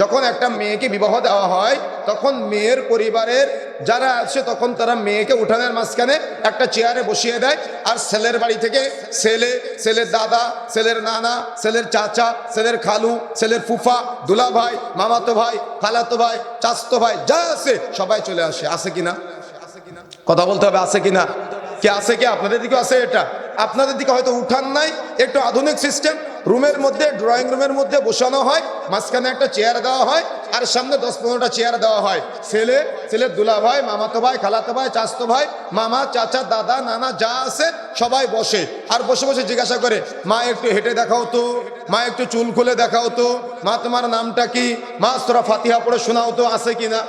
যখন একটা মেয়েকে বিবাহ দেওয়া হয়, তখন মেয়ের পরিবারের যারা আছে, তখন তারা মেয়েকে উঠানের মাঝখানে একটা চেয়ারে বসিয়ে দেয়। আর ছেলের বাড়ি থেকে ছেলে, ছেলের দাদা, ছেলের নানা, ছেলের চাচা, ছেলের খালু, ছেলের ফুফা দুলা ভাই মামাতো ভাই, খালাতো ভাই চাস্তো ভাই, যা আছে সবাই চলে আসে। আছে কিনা কথা বলতে হবে, আছে কিনা কে আছে কি? আপনাদের দিকে আছে এটা। আপনাদের দিকে হয়তো উঠান নাই, একটু আধুনিক সিস্টেম রুমের মধ্যে ড্রয়িং রুমের মধ্যে বসানো হয়, মাঝখানে একটা চেয়ার দেওয়া হয়, আর সামনে দশ পনেরোটা চেয়ার দেওয়া হয়। ছেলে, ছেলের দুলা ভাই, মামাতো ভাই, খালাতো ভাই চাস্তো ভাই, মামা, চাচা, দাদা, নানা, যা আছে সবাই বসে। আর বসে বসে জিজ্ঞাসা করে, মা, একটু হেঁটে দেখাও তো। মা, একটু চুল খুলে দেখাও তো। মা, তোমার নামটা কি? মা, তোরা ফাতিহা পড়ে শোনাও তো, আছে কিনা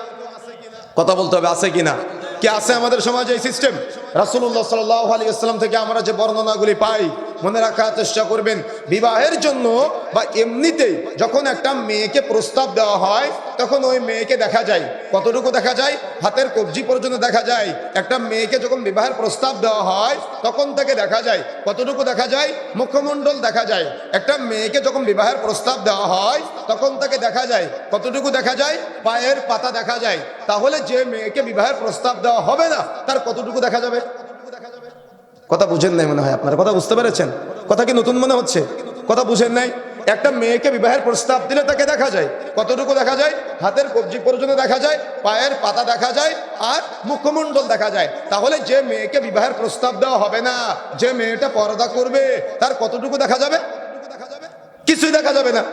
কথা বলতে হবে, আছে কিনা কি আছে আমাদের সমাজে এই সিস্টেম রাসুল্লাহ সাল্লাহ আলী থেকে আমরা যে বর্ণনাগুলি পাই মনে রাখার চেষ্টা করবেন, বিবাহের জন্য বা এমনিতেই যখন একটা মেয়েকে প্রস্তাব দেওয়া হয়, তখন ওই মেয়েকে দেখা যায়। কতটুকু দেখা যায়? হাতের কবজি পর্যন্ত দেখা যায়। একটা মেয়েকে যখন বিবাহের প্রস্তাব দেওয়া হয়, তখন তাকে দেখা যায়। কতটুকু দেখা যায়? মুখমণ্ডল দেখা যায়। একটা মেয়েকে যখন বিবাহের প্রস্তাব দেওয়া হয়, তখন তাকে দেখা যায়। কতটুকু দেখা যায়? পায়ের পাতা দেখা যায়। তাহলে যে মেয়েকে বিবাহের প্রস্তাব দেওয়া হবে না, তার কতটুকু দেখা যাবে? কথা বুঝেন নাই মনে হয় আপনারা। কথা বুঝতে পেরেছেন? কথা কি নতুন মনে হচ্ছে? কথা বুঝেন নাই? একটা মেয়েকে বিবাহের প্রস্তাব দিলে তাকে দেখা যায়। কতটুকু দেখা যায়? হাতের কবজি পর্যন্ত দেখা যায়, পায়ের পাতা দেখা যায়, আর মুখমণ্ডল দেখা যায়। তাহলে যে মেয়েকে বিবাহের প্রস্তাব দেওয়া হবে না, যে মেয়েটা পর্দা করবে, তার কতটুকু দেখা যাবে? কিছুই দেখা যাবে না।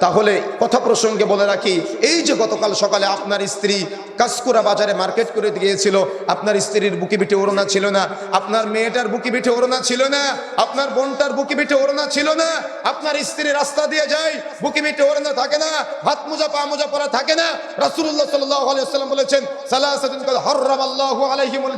তাহলে কথা প্রসঙ্গে বলে রাখি, এই যে গতকাল সকালে আপনার স্ত্রী কাসকুরা বাজারে মার্কেট করে দিয়েছিল, আপনার স্ত্রীর বুকি পিঠে ওড়না ছিল না, আপনার মেয়েটার বুকি পিঠে ওড়না ছিল না, আপনার বোনটার বুকি পিঠে ওড়না ছিল না, আপনার স্ত্রী রাস্তা দিয়ে যায়, বুকি পিঠে ওড়না থাকে না, হাত মোজা, পা মোজা পরা থাকে না। আলাইহি ওয়াসাল্লাম বলেছেন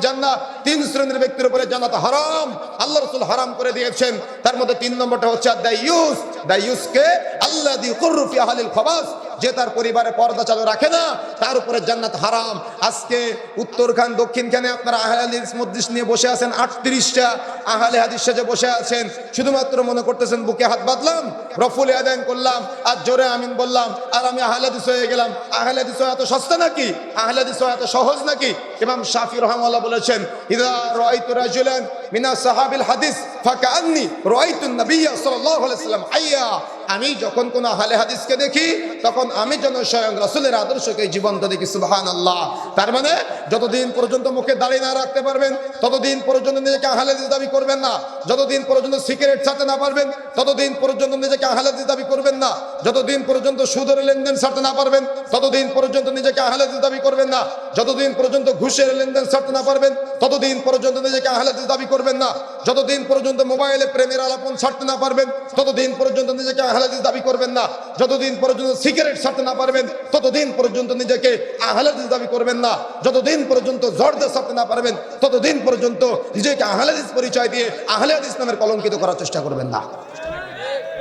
জান্নাহ, তিন শ্রেণির ব্যক্তির উপরে জান্নাত হারাম আল্লাহ রাসূল হারাম করে দিয়েছেন। তার মধ্যে তিন নম্বরটা হচ্ছে দাইয়ুস দাইয়ুসকে আল্লাযী কুররু ফি আহলিল খাবাস যে তার পরিবারে পর্দা চালু রাখে না, তার উপরে জান্নাত হারাম। আজকে উত্তর খান, দক্ষিণ খানে আপনারা আহলে হাদিস মজলিস নিয়ে বসে আছেন, আটত্রিশটা আহলে হাদিস সাজে বসে আছেন। শুধুমাত্র মনে করতেছেন বুকে হাত বাঁধলাম, রফুল আদান করলাম, আর জোরে আমিন বললাম, আর আমি আহলে হাদিস হয়ে গেলাম। আহলে হাদিস এত সস্তা নাকি? আহলে হাদিস এত সহজ নাকি? ইমাম শাফি রহমাল্লাহ বলেছেন, ইদা রাআইতু রাজুলান মিনা সাহাবিল হাদিস ফাকান্নি রাআইতু নবিয়্য সাল্লাল্লাহু আলাইহি ওয়াসাল্লাম হাইয়া আমি যখন কোনো আহলে হাদিসকে দেখি, তখন আমি যেন স্বয়ং রাসূলের আদর্শকে জীবন্ত দেখি, সুবহানাল্লাহ। তার মানে যতদিন পর্যন্ত মুখে দাঁড়িয়ে না রাখতে পারবেন, ততদিন পর্যন্ত নিজেকে আহলে হাদিস দাবি করবেন না। যতদিন পর্যন্ত সিগারেট ছাড়তে না পারবেন, ততদিন পর্যন্ত নিজেকে আহলে হাদিস দাবি করবেন না। যতদিন পর্যন্ত সুদের লেনদেন ছাড়তে না পারবেন, ততদিন পর্যন্ত নিজেকে আহলে হাদিস দাবি করবেন না। যতদিন পর্যন্ত ঘুষের লেনদেন ছাড়তে না পারবেন, ততদিন পর্যন্ত নিজেকে আহলে হাদিস দাবি করবেন না। যতদিন পর্যন্ত মোবাইলে প্রেমের আলাপন ছাড়তে না পারবেন, ততদিন পর্যন্ত নিজেকে আহলাদিস দাবি করবেন না। যতদিন পর্যন্ত সিগারেট ছাড়তে না পারবেন, ততদিন পর্যন্ত নিজেকে আহলাদিস দাবি করবেন না। যতদিন পর্যন্ত জর্দা ছাড়তে না পারবেন, ততদিন পর্যন্ত নিজেকে আহলাদিস পরিচয় দিয়ে আহলাদিস নামের কলঙ্কিত করার চেষ্টা করবেন না।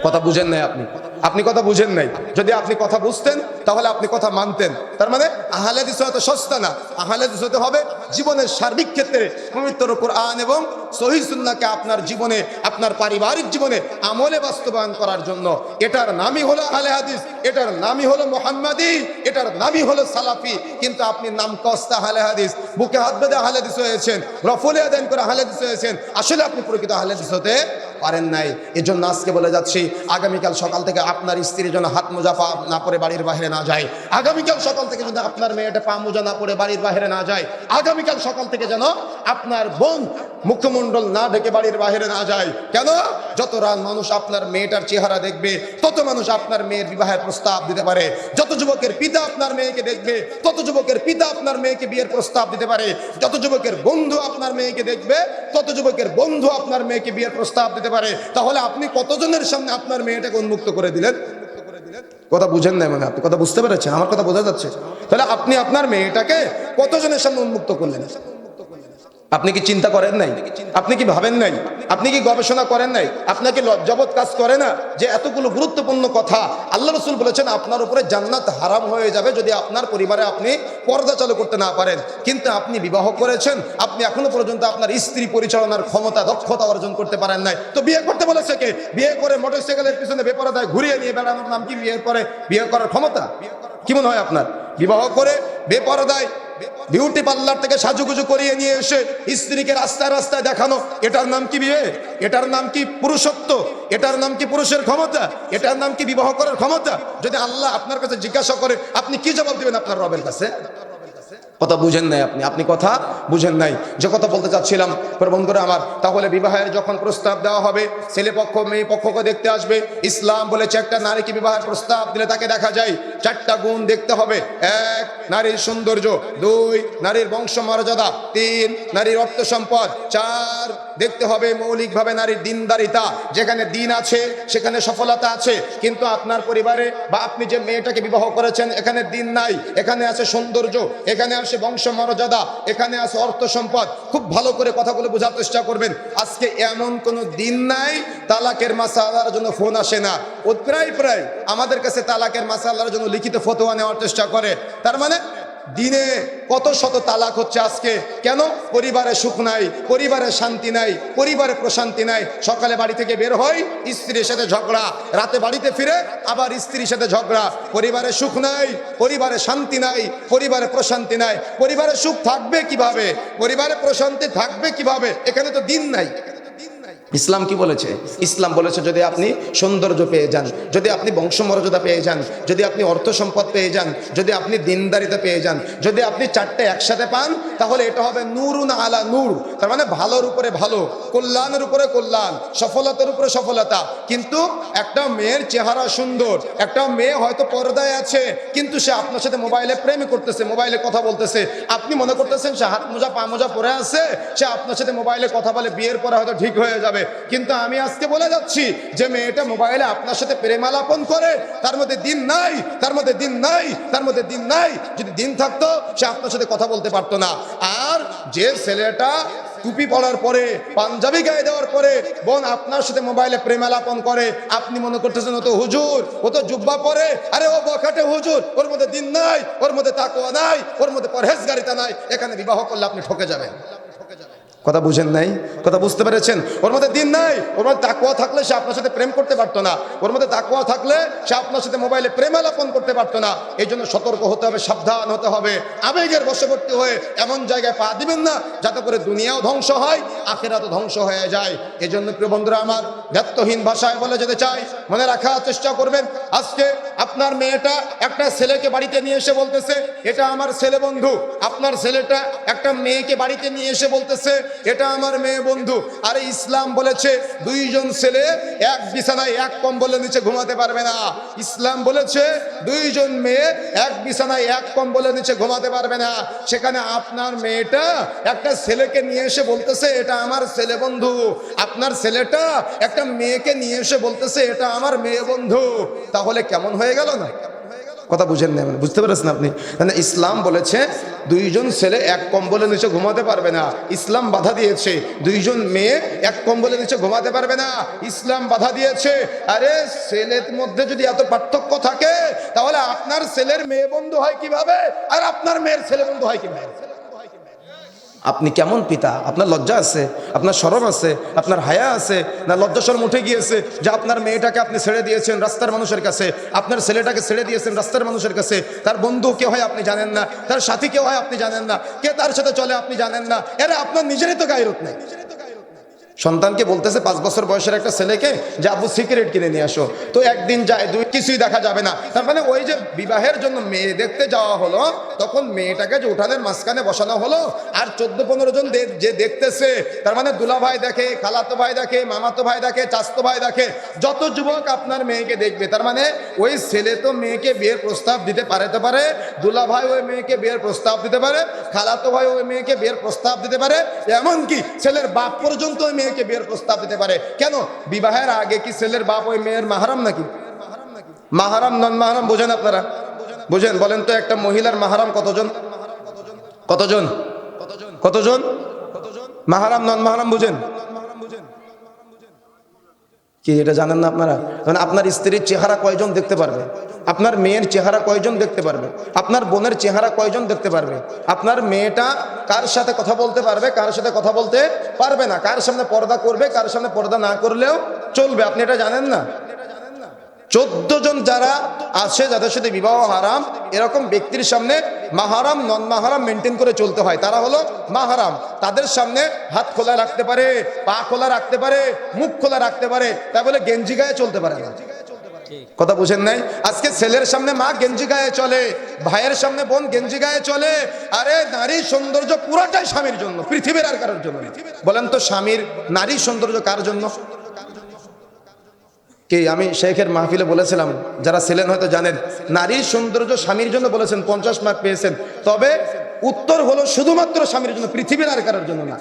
কথা বুঝেন নাই আপনি। আপনি কথা বুঝেন নাই। যদি আপনি কথা বুঝতেন, তাহলে আপনি কথা মানতেন। তার মানে আহলাদিস হয়তো সস্তা না। আহলাদিস হতে হবে জীবনের সার্বিক ক্ষেত্রে পবিত্র কোরআন এবং সহি সুন্নাহকে আপনার জীবনে, আপনার পারিবারিক জীবনে আমলে বাস্তবায়ন করার জন্য। এটার নামই হলো আহলে হাদিস, এটার নামই হলো মোহাম্মদী, এটার নামই হলো সালাফি। কিন্তু আপনি নাম কস্তা আহলে হাদিস, বুকে হাত বেঁধে আহলে হাদিস হয়েছেন, রফলে আদান করে আহলে হাদিস হয়েছেন। আসলে আপনি প্রকৃত আহলে হাদিস হতে পারেন নাই। এজন্য আজকে বলে যাচ্ছি, আগামীকাল সকাল থেকে আপনার স্ত্রী যেন হাত মোজা পা না পরে বাড়ির বাইরে না যায়। আগামীকাল সকাল থেকে যদি আপনার মেয়েটা পা মোজা না পরে বাড়ির বাইরে না যায়। আগামীকাল সকাল থেকে যেন আপনার বোন মুখমণ্ডল না ঢেকে বাড়ির বাইরে না যায়। কেন? যত রান মানুষ আপনার মেয়েটার চেহারা দেখবে, তত মানুষ আপনার মেয়ের বিবাহের প্রস্তাব দিতে পারে। যত যুবকের পিতা আপনার মেয়েকে দেখবে, তত যুবকের পিতা আপনার মেয়েকে বিয়ের প্রস্তাব দিতে পারে। যত যুবকের বন্ধু আপনার মেয়েকে দেখবে, তত যুবকের বন্ধু আপনার মেয়েকে বিয়ের প্রস্তাব দিতে পারে। তাহলে আপনি কতজনের সামনে আপনার মেয়েটাকে উন্মুক্ত করে দিলেন? কথা বুঝেন নাই মানে আপনি? কথা বুঝতে পেরেছেন? আমার কথা বোঝা যাচ্ছে। তাহলে আপনি আপনার মেয়েটাকে কতজনের সামনে উন্মুক্ত করলেন? আপনি কি চিন্তা করেন নাই? আপনি কি ভাবেন নাই? আপনি কি গবেষণা করেন নাই? আপনাকে লজ্জাবোধ কাজ করে না যে এতগুলো গুরুত্বপূর্ণ কথা আল্লাহ রসুল বলেছেন, আপনার উপরে জান্নাত হারাম হয়ে যাবে যদি আপনার পরিবারে আপনি পর্দা চালু করতে না পারেন। কিন্তু আপনি বিবাহ করেছেন, আপনি এখনও পর্যন্ত আপনার স্ত্রী পরিচালনার ক্ষমতা, দক্ষতা অর্জন করতে পারেন নাই। তো বিয়ে করতে বলেছে কে? বিয়ে করে মোটরসাইকেলের পিছনে বেপরদায় ঘুরিয়ে নিয়ে বেড়ানোর নাম কি? বিয়ের পরে বিয়ে করার ক্ষমতা? কি মনে হয় আপনার? বিবাহ করে বেপরদায় বিউটি পার্লার থেকে সাজুগুজু করিয়ে নিয়ে এসে স্ত্রীকে রাস্তায় রাস্তায় দেখানো। এটার নাম কি বিয়ে? এটার নাম কি পুরুষত্ব? এটার নাম কি পুরুষের ক্ষমতা? এটার নাম কি বিবাহ করার ক্ষমতা? যদি আল্লাহ আপনার কাছে জিজ্ঞাসা করে, আপনি কি জবাব দিবেন আপনার রবের কাছে? কথা বুঝেন নাই আপনি। আপনি কথা বুঝেন নাই। যে কথা বলতে চাচ্ছিলাম বন্ধুরা আমার, তাহলে বিবাহের যখন প্রস্তাব দেওয়া হবে, ছেলে পক্ষ, মেয়ে পক্ষকে দেখতে আসবে। ইসলাম বলেছে, একটা নারীকে বিবাহের প্রস্তাব দিলে তাকে দেখা যায়, চারটা গুণ দেখতে হবে। এক, নারীর সৌন্দর্য। দুই, নারীর বংশ মর্যাদা তিন, নারীর অর্থ সম্পদ। চার দেখতে হবে মৌলিকভাবে নারীর দিনদারিতা। যেখানে দিন আছে, সেখানে সফলতা আছে। কিন্তু আপনার পরিবারে বা আপনি যে মেয়েটাকে বিবাহ করেছেন, এখানে দিন নাই। এখানে আছে সৌন্দর্য, এখানে আছে বংশ মর্যাদা এখানে আছে অর্থ সম্পদ। খুব ভালো করে কথাগুলো বোঝার চেষ্টা করবেন। আজকে এমন কোনো দিন নাই, তালাকের মাসালার জন্য ফোন আসে না। ও প্রায় প্রায় আমাদের কাছে তালাকের মাসালার জন্য লিখিত ফতোয়া নেওয়ার চেষ্টা করে। তার মানে দিনে কত শত তালাক হচ্ছে আজকে? কেন? পরিবারে সুখ নাই, পরিবারে শান্তি নাই, পরিবারে প্রশান্তি নাই। সকালে বাড়ি থেকে বের হয় স্ত্রীর সাথে ঝগড়া। রাতে বাড়িতে ফিরে আবার স্ত্রীর সাথে ঝগড়া। পরিবারে সুখ নাই, পরিবারে শান্তি নাই, পরিবারে প্রশান্তি নাই। পরিবারে সুখ থাকবে কীভাবে? পরিবারে প্রশান্তি থাকবে কীভাবে? এখানে তো দিন নাই। ইসলাম কি বলেছে? ইসলাম বলেছে যদি আপনি সৌন্দর্য পেয়ে যান, যদি আপনি বংশমর্যাদা পেয়ে যান, যদি আপনি অর্থ সম্পদ পেয়ে যান, যদি আপনি দিনদারিতা পেয়ে যান, যদি আপনি চারটে একসাথে পান, তাহলে এটা হবে নুরুন আলা নূর। তার মানে ভালোর উপরে ভালো, কল্যাণের উপরে কল্যাণ, সফলতার উপরে সফলতা। কিন্তু একটা মেয়ের চেহারা সুন্দর, একটা মেয়ে হয়তো পর্দায় আছে, কিন্তু সে আপনার সাথে মোবাইলে প্রেম করতেছে, মোবাইলে কথা বলতেছে। আপনি মনে করতেছেন সে হাত মোজা, পা মোজা পরে আছে, সে আপনার সাথে মোবাইলে কথা বলে বিয়ের পরে হয়তো ঠিক হয়ে যাবে। কিন্তু আমি আজকে বলে যাচ্ছি যে মেয়েটা মোবাইলে আপনার সাথে প্রেমালাপন করে, তার মধ্যে দিন নাই, তার মধ্যে দিন নাই, তার মধ্যে দিন নাই। যদি দিন থাকতো, সে আপনার সাথে কথা বলতে পারতো না। আর যে ছেলেটা টুপি পড়ার পরে, পাঞ্জাবি গায়ে দেওয়ার পরে, বোন আপনার সাথে মোবাইলে প্রেমালাপন করে, আপনি মনে করতেছেন ও তো হুজুর, ও তো জুব্বা পরে, আরে ও বখাটে হুজুর, ওর মধ্যে দিন নাই, ওর মধ্যে তাকোয়া নাই, ওর মধ্যে পরহেজগারিতা নাই, এখানে বিবাহ করলে আপনি ঠকে যাবেন। কথা বুঝেন নাই? কথা বুঝতে পেরেছেন? ওর মধ্যে দিন নাই। ওর মধ্যে তাকুয়া থাকলে সে আপনার সাথে প্রেম করতে পারতো না। ওর মধ্যে তাকুয়া থাকলে সে আপনার সাথে মোবাইলে প্রেম আলাপন করতে পারতো না। এই জন্য সতর্ক হতে হবে, সাবধান হতে হবে। আবেগের বশবর্তী হয়ে এমন জায়গায় পা দিবেন না, যাতে করে দুনিয়াও ধ্বংস হয়, আখেরাতও ধ্বংস হয়ে যায়। এই জন্য প্রিয় বন্ধুরা আমার ব্যক্তহীন ভাষায় বলে যেতে চাই, মনে রাখার চেষ্টা করবেন। আজকে আপনার মেয়েটা একটা ছেলেকে বাড়িতে নিয়ে এসে বলতেছে, এটা আমার ছেলে বন্ধু। আপনার ছেলেটা একটা মেয়েকে বাড়িতে নিয়ে এসে বলতেছে এটা আমার মেয়ে বন্ধু। আর ইসলাম বলেছে, দুইজন ছেলে এক বিছানায় এক কম্বলের নিচে ঘুমাতে পারবে না। ইসলাম বলেছে, দুইজন মেয়ে এক বিছানায় এক কম্বলের নিচে ঘুমাতে পারবে না। সেখানে আপনার মেয়েটা একটা ছেলেকে নিয়ে এসে বলতেছে, এটা আমার ছেলে বন্ধু। আপনার ছেলেটা একটা মেয়েকে নিয়ে এসে বলতেছে, এটা আমার মেয়ে বন্ধু। তাহলে কেমন হয়ে গেল না? কথা বুঝেন না বুঝতে পেরেছেন আপনি? মানে ইসলাম বলেছে দুইজন ছেলে এক কম্বলের নিচে ঘুমাতে পারবে না। ইসলাম বাধা দিয়েছে। দুইজন মেয়ে এক কম্বলের নিচে ঘুমাতে পারবে না। ইসলাম বাধা দিয়েছে। আরে ছেলের মধ্যে যদি এত পার্থক্য থাকে, তাহলে আপনার ছেলের মেয়ে বন্ধু হয় কীভাবে? আর আপনার মেয়ের ছেলে বন্ধু হয় কীভাবে? আপনি কেমন পিতা? আপনার লজ্জা আছে? আপনার সরম আছে? আপনার হায়া আছে? না লজ্জা সরম উঠে গিয়েছে যে আপনার মেয়েটাকে আপনি ছেড়ে দিয়েছেন রাস্তার মানুষের কাছে? আপনার ছেলেটাকে ছেড়ে দিয়েছেন রাস্তার মানুষের কাছে? তার বন্ধু কে হয় আপনি জানেন না? তার সাথী কে হয় আপনি জানেন না? কে তার সাথে চলে আপনি জানেন না? এরা আপনার নিজেরই তো গায়ের নেই। সন্তানকে বলতেছে, পাঁচ বছর বয়সের একটা ছেলেকে যে, আব্বু, সিগারেট কিনে নিয়ে আসো। তো একদিন যায়, দুই কিছুই দেখা যাবে না। তার মানে ওই যে বিবাহের জন্য মেয়ে দেখতে যাওয়া হলো, তখন মেয়েটাকে যে উঠানের মাঝখানে বসানো হলো, আর চোদ্দ পনেরো জন যে দেখতেছে, তার মানে দুলা ভাই দেখে, খালাতো ভাই দেখে, মামাতো ভাই দেখে চাস্তো ভাই দেখে, যত যুবক আপনার মেয়েকে দেখবে, তার মানে ওই ছেলে তো মেয়েকে বিয়ের প্রস্তাব দিতে পারেতে পারে, দুলা ভাই ওই মেয়েকে বিয়ের প্রস্তাব দিতে পারে, খালাতো ভাই ওই মেয়েকে বিয়ের প্রস্তাব দিতে পারে, এমনকি ছেলের বাপ পর্যন্ত ওই মেয়েকে বিয়ের প্রস্তাব দিতে পারে। কেন? বিবাহের আগে কি ছেলের বাপ ওই মেয়ের মাহারাম নাকি? মাহারাম নন মাহারাম বোঝেন আপনারা? বুঝেন, বলেন তো একটা মহিলার মাহারাম কতজন? কতজন? কতজন? মাহারাম নন মাহারাম বুঝেন? কি এটা জানেন না আপনারা? কারণ আপনার স্ত্রীর চেহারা কয়জন দেখতে পারবে? আপনার মেয়ের চেহারা কয়জন দেখতে পারবে? আপনার বোনের চেহারা কয়জন দেখতে পারবে? আপনার মেয়েটা কার সাথে কথা বলতে পারবে, কার সাথে কথা বলতে পারবে না? কার সামনে পর্দা করবে, কার সামনে পর্দা না করলেও চলবে। আপনি এটা জানেন না? চোদ্দ জন যারা আছে, যাদের সাথে বিবাহ হারাম, এরকম ব্যক্তির সামনে মাহারাম নন মাহারাম মেনটেন করে চলতে হয়। তারা হলো মাহারাম। তাদের সামনে হাত খোলা রাখতে পারে, পা খোলা রাখতে পারে, মুখ খোলা রাখতে পারে তাই বলে গেঞ্জি গায়ে চলতে পারে না। কথা বুঝেন নাই? আজকে ছেলের সামনে মা গেঞ্জি গায়ে চলে, ভাইয়ের সামনে বোন গেঞ্জি গায়ে চলে, আরে নারীর সৌন্দর্য পুরাটাই স্বামীর জন্য, পৃথিবীর আর কারোর জন্য বলেন তো স্বামীর নারীর সৌন্দর্য কার জন্য? কি, আমি শেখের মাহফিলে বলেছিলাম, যারা ছিলেন হয়তো জানেন, নারীর সৌন্দর্য স্বামীর জন্য বলেছেন, পঞ্চাশ মার্ক পেয়েছেন। তবে উত্তর হলো শুধুমাত্র স্বামীর জন্য, পৃথিবীর আর কারোর জন্য না।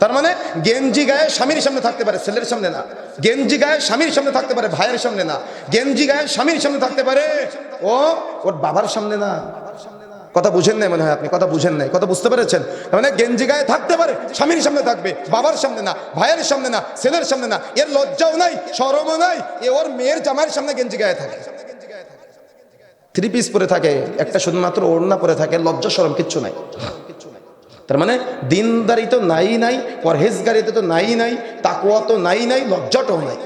তার মানে গেঞ্জি গায়ে স্বামীর সামনে থাকতে পারে, ছেলের সামনে না। গেঞ্জি গায়ে স্বামীর সামনে থাকতে পারে, ভাইয়ের সামনে না। গেঞ্জি গায়ে স্বামীর সামনে থাকতে পারে, ও ওর বাবার সামনে না। কথা বুঝেন নাই মনে হয় আপনি? কথা বুঝেন নাই। কথা বুঝতে পেরেছেন? মানে গেঞ্জি গায়ে থাকতে পারে, স্বামীর সামনে থাকবে, বাবার সামনে না, ভাইয়ের সামনে না, ছেলের সামনে না, এর লজ্জাও নাই সরমও নাই, এ ওর মেয়ের জামাইয়ের সামনে গেঞ্জি গায়ে থাকে। থ্রি পিস পরে থাকে, একটা শুধুমাত্র ওড়না পরে থাকে, লজ্জা সরম কিচ্ছু নাই। তার মানে দিনদারি তো নাই নাই, পরহেজগারিতে তো নাই নাই তাকুয়া তো নাই নাই, লজ্জাটাও নাই।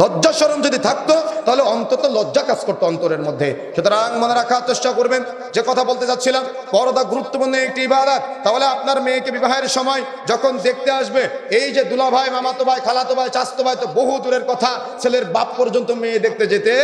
লজ্জা সরম যদি থাকতো, তাহলে অন্তত লজ্জা কাজ করতো অন্তরের মধ্যে। সুতরাং মনে রাখার চেষ্টা করবেন, যে কথা বলতে যাচ্ছিলাম, পরদা গুরুত্বপূর্ণ একটি ইবাদত। তাহলে আপনার মেয়েকে বিবাহের সময় যখন দেখতে আসবে, এই যে দুলা ভাই মামাতো ভাই, খালাতো ভাই চাস্তো ভাই, তো বহু দূরের কথা, ছেলের বাপ পর্যন্ত মেয়ে দেখতে যেতে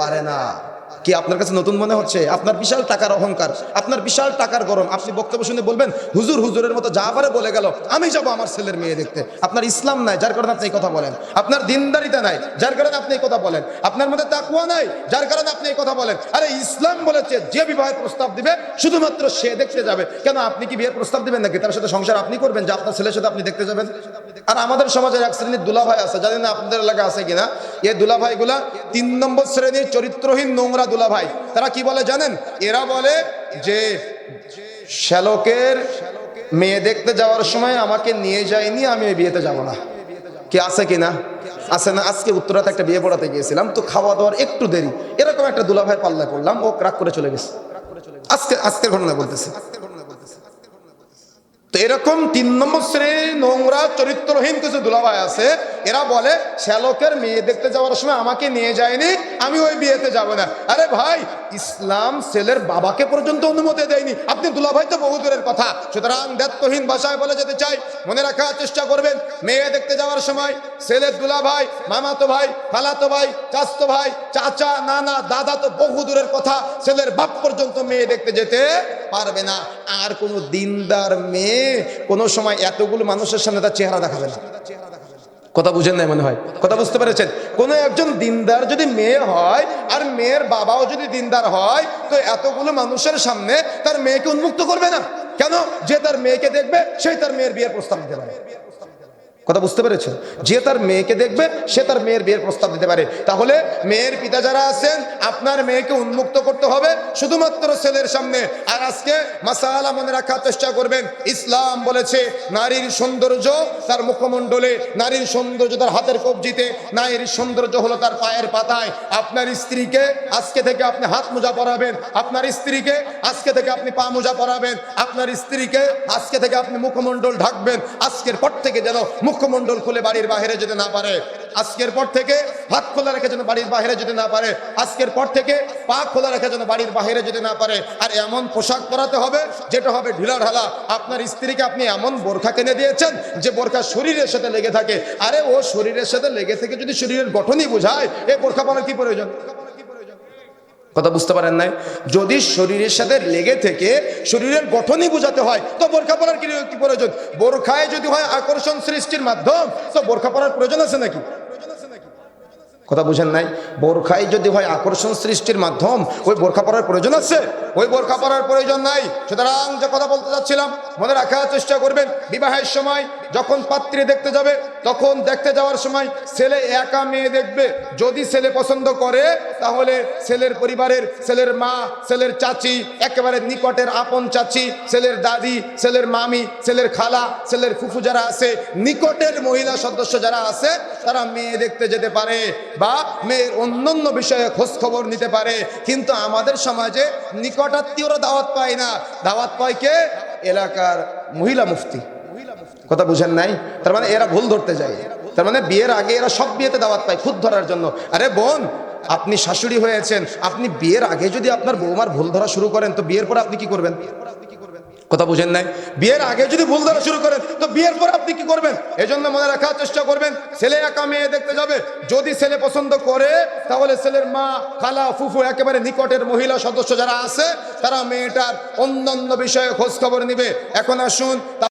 পারে না। কি আপনার কাছে নতুন মনে হচ্ছে? আপনার বিশাল টাকার অহংকার, আপনার বিশাল টাকার গরম। আপনি বক্তব্য শুনে বলবেন, হুজুর, হুজুরের মতো যা পারে বলে গেল, আমি যাব আমার ছেলের মেয়ে দেখতে। আপনার ইসলাম নাই, যার কারণে আপনি এই কথা বলেন। আপনার দিনদারিতা নাই, যার কারণে আপনি এই কথা বলেন। আপনার মধ্যে তাকুয়া নাই, যার কারণে আপনি এই কথা বলেন। আরে, ইসলাম বলেছে, যে বিবাহের প্রস্তাব দিবে, শুধুমাত্র সে দেখতে যাবে। কেন আপনি কি বিয়ের প্রস্তাব দিবেন নাকি? তার সাথে সংসার আপনি করবেন, যে আপনার ছেলের সাথে আপনি দেখতে যাবেন। আর আমাদের সমাজের এক শ্রেণির দুলাভাই আছে, জানি না আপনাদের এলাকা আছে কিনা। এই দুলাভাইগুলা তিন নম্বর শ্রেণির চরিত্রহীন নোংরা দুলাভাই। তারা কি বলে জানেন? এরা বলে যে, শ্যালকের মেয়ে দেখতে যাওয়ার সময় আমাকে নিয়ে যায়নি, আমি ওই বিয়েতে যাব না। কি আছে কিনা? আছে না? আজকে উত্তরাতে একটা বিয়ে পড়াতে গিয়েছিলাম, তো খাওয়া দাওয়ার একটু দেরি। এরকম একটা দুলাভাই পাল্লা করলাম, ও রাগ করে চলে গেছে। আজকে আজকের ঘটনা বলতেছে। তো এরকম তিন নম্বর শ্রেণির নোংরা চরিত্রহীন কিছু দুলাভাই আছে, এরা বলে, শ্যালকের মেয়ে দেখতে যাওয়ার সময় আমাকে নিয়ে যায়নি, আমি ওই বিয়েতে যাব না। আরে ভাই, ইসলাম ছেলের বাবাকে পর্যন্ত অনুমতি দেয়নি। আপনি দুলাভাই তো বহু দূরের কথা। সুতরাং দায়িত্বহীন ভাষায় বলে যেতে চাই, মনে রাখার চেষ্টা করবেন, মেয়ে দেখতে যাওয়ার সময় ছেলের দুলাভাই, মামাতো ভাই, খালাতো ভাই চাস্তো ভাই, চাচা, নানা, দাদা তো বহু দূরের কথা, ছেলের বাপ পর্যন্ত মেয়ে দেখতে যেতে পারবে না। আর কোনো দিনদার মেয়ে কোনো সময় এতগুলো মানুষের সামনে তার চেহারা দেখাবে না। কথা বুঝেন নাই মনে হয়? কথা বুঝতে পেরেছেন? কোনো একজন দিনদার যদি মেয়ে হয় আর মেয়ের বাবাও যদি দিনদার হয়, তো এতগুলো মানুষের সামনে তার মেয়েকে উন্মুক্ত করবে না। কেন? যে তার মেয়েকে দেখবে, সেই তার মেয়ের বিয়ের প্রস্তাব দিতে পারে। কথা বুঝতে পেরেছেন যে তার মেয়েকে দেখবে, সে তার মেয়ের বিয়ের প্রস্তাব দিতে পারে। তাহলে মেয়ের পিতা যারা আছেন, আপনার মেয়েকে উন্মুক্ত করতে হবে শুধুমাত্র ছেলের সামনে। আর আজকে মাসালা মনে রাখার চেষ্টা করবেন। ইসলাম বলেছে, নারীর সৌন্দর্য তার মুখমণ্ডলে, নারীর সৌন্দর্য তার হাতের কবজিতে, নারীর সৌন্দর্য হলো তার পায়ের পাতায়। আপনার স্ত্রীকে আজকে থেকে আপনি হাত মোজা পরাবেন। আপনার স্ত্রীকে আজকে থেকে আপনি পা মোজা পরাবেন। আপনার স্ত্রীকে আজকে থেকে আপনি মুখমণ্ডল ঢাকবেন। আজকের পর থেকে যেন মুখমণ্ডল খুলে বাড়ির বাইরে যেতে না পারে। আজকের পর থেকে হাত খোলা রেখে যেন বাড়ির বাইরে যেতে না পারে। আজকের পর থেকে পা খোলা রেখে যেন বাড়ির বাইরে যেতে না পারে। আর এমন পোশাক পরাতে হবে, যেটা হবে ঢিলা ঢালা। আপনার স্ত্রীকে আপনি এমন বোরখা কিনে দিয়েছেন যে বোরখা শরীরের সাথে লেগে থাকে। আরে ও শরীরের সাথে লেগে থেকে যদি শরীরের গঠনই বোঝায় এই বোরখা পরার কি প্রয়োজন? কথা বুঝতে পারেন নাই? যদি শরীরের সাথে লেগে থেকে শরীরের গঠনই বোঝাতে হয়, তো বোরখা পড়ার কি প্রয়োজন? বোরখায় যদি হয় আকর্ষণ সৃষ্টির মাধ্যম, তো বোরখা পড়ার প্রয়োজন আছে নাকি? কথা বুঝেন নাই? বোরখায় যদি হয় আকর্ষণ সৃষ্টির মাধ্যম, ওই বোরখা পরার প্রয়োজন আছে? ওই বোরখা পরার প্রয়োজন নাই। সুতরাং যে কথা বলতে চাচ্ছিলাম মনে রাখার চেষ্টা করবেন, বিবাহের সময় যখন পাত্রী দেখতে যাবে, তখন দেখতে যাওয়ার সময় ছেলে একা মেয়ে দেখবে। যদি ছেলে পছন্দ করে, তাহলে ছেলের পরিবারের ছেলের মা, ছেলের চাচি, একেবারে নিকটের আপন চাচি, ছেলের দাদি, ছেলের মামি, ছেলের খালা, ছেলের ফুফু যারা আছে, নিকটের মহিলা সদস্য যারা আছে, তারা মেয়ে দেখতে যেতে পারে। বা মেয়ের অন্যান্য বিষয়ে খোঁজ খবর নিতে পারে। কিন্তু আমাদের সমাজে নিকটাত্মীয়রা দাওয়াত পায় না। দাওয়াত পায় কে? এলাকার মহিলা মুফতি। কথা বুঝেন নাই? তার মানে এরা ভুল ধরতে যায়। তার মানে বিয়ের আগে এরা সব বিয়েতে দাওয়াত পায় খুদ ধরার জন্য। আরে বোন, আপনি শাশুড়ি হয়েছেন। আপনি বিয়ের আগে যদি আপনার বৌমার ভুল ধরা শুরু করেন, তো বিয়ের পর আপনি কি করবেন? কথা বুঝেন নাই? বিয়ের আগে যদি ভুল ধরা শুরু করেন, তো বিয়ের পর আপনি কি করবেন? এজন্য মনে রাখার চেষ্টা করবেন, ছেলে একা মেয়ে দেখতে যাবে। যদি ছেলে পছন্দ করে, তাহলে ছেলের মা, খালা, ফুফু, একেবারে নিকটের মহিলা সদস্য যারা আছে, তারা মেয়েটার অন্যান্য বিষয়ে খোঁজ খবর নিবে। এখন আসুন